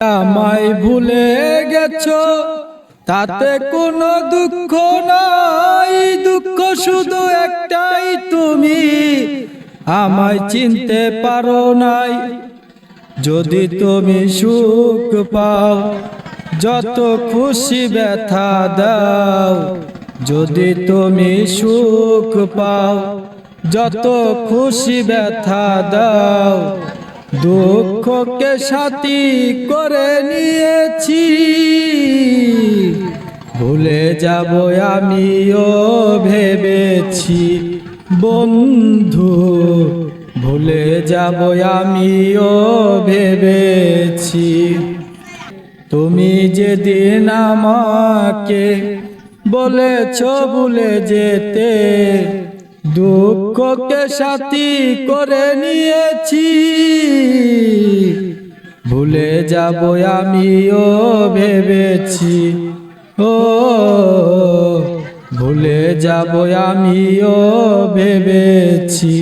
আমায় ভুলে গেছো। তাতে কোনো দুঃখ নাই। দুঃখ শুধু একটাই তুমি। আমায় চিনতে পারো নাই। যদি তুমি সুখ পাও যত খুশি ব্যথা দাও। যদি তুমি সুখ পাও যত খুশি ব্যথা দাও। দুঃখকে সাথী করে নিয়েছি। ভুলে যাব আমিও ভেবেছি। বন্ধু, ভুলে যাব আমিও ভেবেছি। তুমি যেদিন আমাকে বলেছ ভুলে যেতে দুঃখকে সাথী করে নিয়েছি। ভুলে যাব আমিও ভেবেছি। ও ভুলে যাব আমিও ভেবেছি।